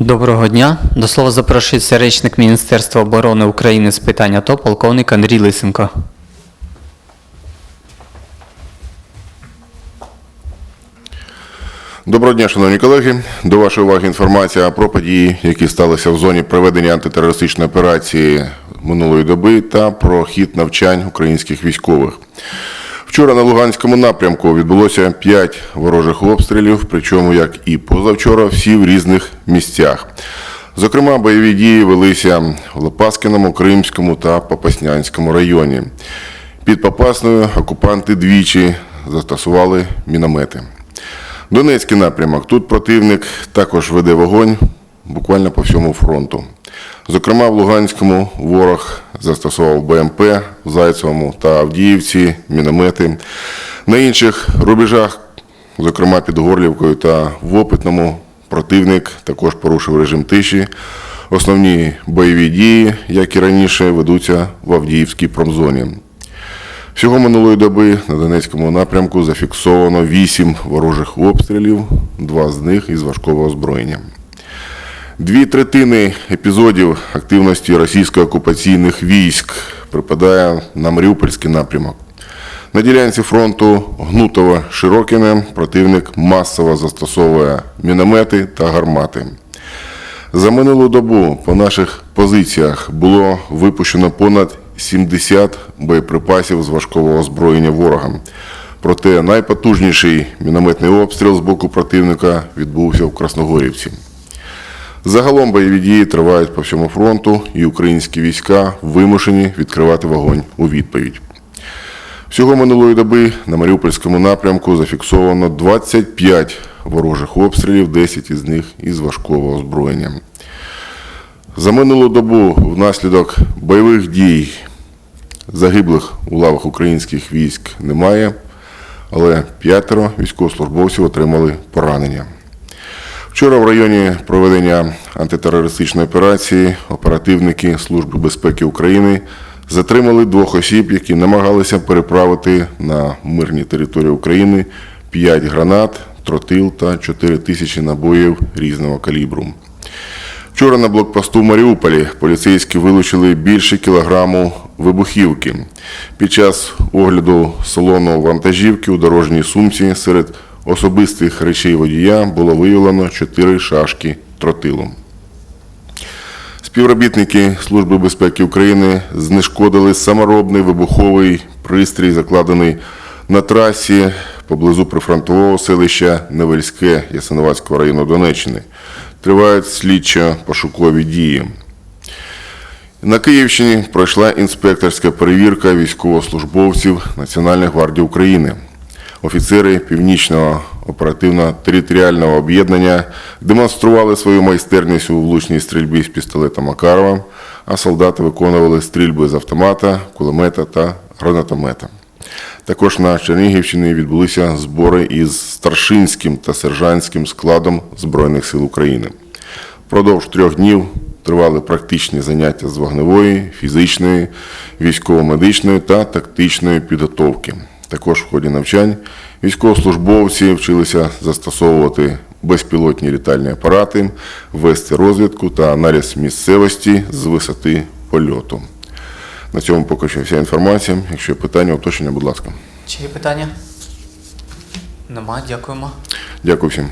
Доброго дня. До слова запрошується речник Міністерства оборони України з питань АТО, полковник Андрій Лисенко. Доброго дня, шановні колеги. До вашої уваги інформація про події, які сталися в зоні проведення антитерористичної операції минулої доби, та про хід навчань українських військових. Вчора на Луганському напрямку відбулося 5 ворожих обстрілів, причому, як і позавчора, всі в різних місцях. Зокрема, бойові дії велися в Лопаскіному, Кримському та Попаснянському районі. Під Попасною окупанти двічі застосували міномети. Донецький напрямок. Тут противник також веде вогонь буквально по всьому фронту. Зокрема, в Луганському ворог застосував БМП в Зайцевому та Авдіївці, міномети. На інших рубежах, зокрема під Горлівкою та в Опитному, противник також порушив режим тиші. Основні бойові дії, як і раніше, ведуться в Авдіївській промзоні. Всього минулої доби на Донецькому напрямку зафіксовано 8 ворожих обстрілів, два з них із важкого озброєння. Дві третини епізодів активності російсько-окупаційних військ припадає на Маріупольський напрямок. На ділянці фронту Гнутово-Широкине противник масово застосовує міномети та гармати. За минулу добу по наших позиціях було випущено понад 70 боєприпасів з важкого озброєння ворога. Проте найпотужніший мінометний обстріл з боку противника відбувся в Красногорівці. Загалом бойові дії тривають по всьому фронту, і українські війська вимушені відкривати вогонь у відповідь. Всього минулої доби на Маріупольському напрямку зафіксовано 25 ворожих обстрілів, 10 із них із важкого озброєння. За минулу добу внаслідок бойових дій загиблих у лавах українських військ немає, але п'ятеро військовослужбовців отримали поранення. Вчора в районі проведення антитерористичної операції оперативники Служби безпеки України затримали двох осіб, які намагалися переправити на мирні території України 5 гранат, тротил та 4 тисячі набоїв різного калібру. Вчора на блокпосту в Маріуполі поліцейські вилучили більше кілограму вибухівки. Під час огляду салону вантажівки у дорожній сумці серед особистих речей водія було виявлено 4 шашки тротилу. Співробітники Служби безпеки України знешкодили саморобний вибуховий пристрій, закладений на трасі поблизу прифронтового селища Невельське Ясиновацького району Донеччини. Тривають слідчо-пошукові дії. На Київщині пройшла інспекторська перевірка військовослужбовців Національної гвардії України. Офіцери Північного оперативно-територіального об'єднання демонстрували свою майстерність у влучній стрільбі з пістолета Макарова, а солдати виконували стрільби з автомата, кулемета та гранатомета. Також на Чернігівщині відбулися збори із старшинським та сержантським складом Збройних сил України. Впродовж трьох днів тривали практичні заняття з вогневої, фізичної, військово-медичної та тактичної підготовки. Також в ході навчань військовослужбовці вчилися застосовувати безпілотні літальні апарати, вести розвідку та аналіз місцевості з висоти польоту. На цьому поки що вся інформація. Якщо є питання, уточнення, будь ласка. Чи є питання? Нема, дякуємо. Дякую всім.